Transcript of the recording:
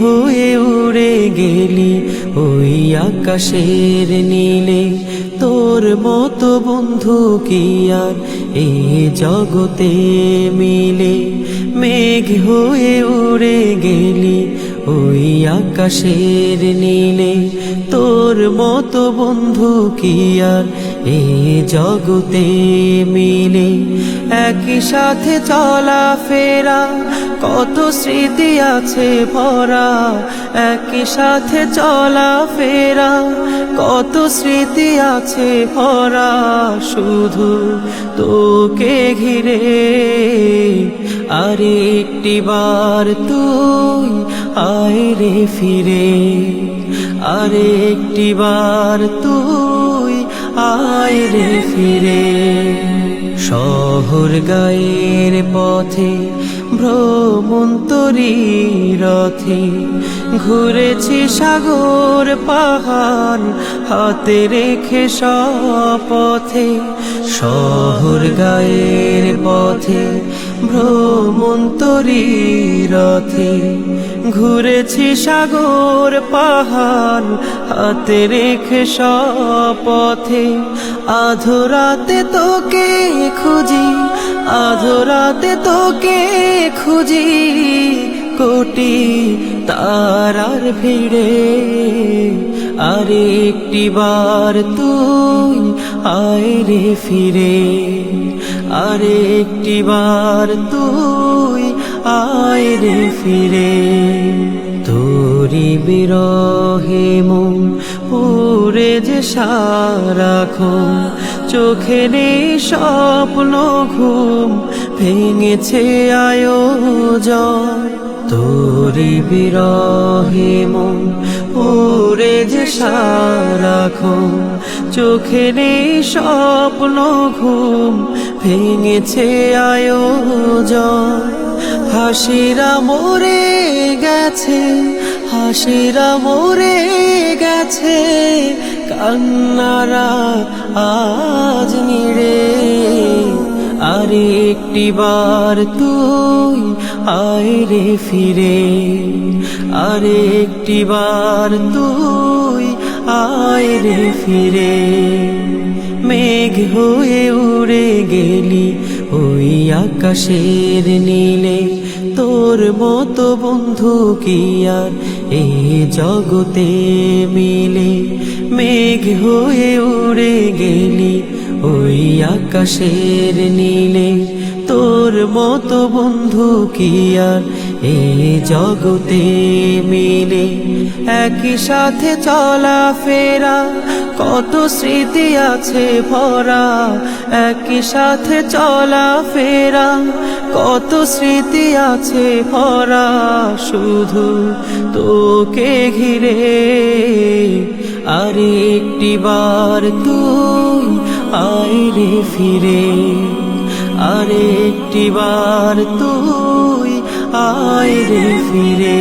হয়ে উড়ে গেলি, ওই আকাশের নীলে। তোর মতো বন্ধু কি আর এই জগতে মিলে? মেঘ হয়ে উড়ে গেলি, ওই আকাশের নীলে। তোর মতো বন্ধু কি আর এই জগতে মিলে একই সাথে চলা ফেরা কত স্মৃতি আছে ভরা, একই সাথে চলা ফেরা কত স্মৃতি আছে ভরা, শুধু তোকে ঘিরে। আরে একটি বার তুই আয় রে ফিরে, আরে একটি বার তুই আয় রে ফিরে। শহর গায়ের পথে, ভ্রমন্তরী রথে ঘুরেছি সাগর পাহাড় হাতে রেখে পথে শহর গায়ের পথে, ভ্রমন্তরী রথে ঘুরেছি সাগর পাহাড়, হাতে রেখে পথে। আধরাতে তোকে খুঁজি আধরাতে তোকে খুঁজি। কোটি তারার ভিড়ে আরে একটি বার তুই আয় রে ফিরে আরে একটি বার তুই আয় রে ফিরে। তোরি বিরহে মন, পুরে যে সারাক্ষণ, চোখে নেই স্বপ্ন ঘুম, ভেঙেছে আয়োজন। তোরি বিরহে মন পুরে যে সারাক্ষণ চোখে নেই স্বপ্ন ঘুম, ভেঙেছে আয়োজন। হাসিরা মরে গেছে, হাসিরা মরে গেছে, কান্নারা আজ নিড়ে। আরে একটি বার তুই আয় রে ফিরে আরে একটি বার তুই আয় রে ফিরে। মেঘ হয়ে উড়ে গেলি ওই আকাশের নীলে, তোর মতো বন্ধু কি আর এই জগতে মিলে? মেঘ হয়ে উড়ে গেলি ওই আকাশের নীলে মতো বন্ধু কি আর? এই জগতে মিলে একই সাথে চলা ফেরা কত স্মৃতি আছে ভরা। একই সাথে চলা ফেরা কত স্মৃতি আছে ভরা। শুধু তোকে ঘিরে আরে একটি বার তুই আয় রে ফিরে। আরে একটি বার তুই আয় রে ফিরে।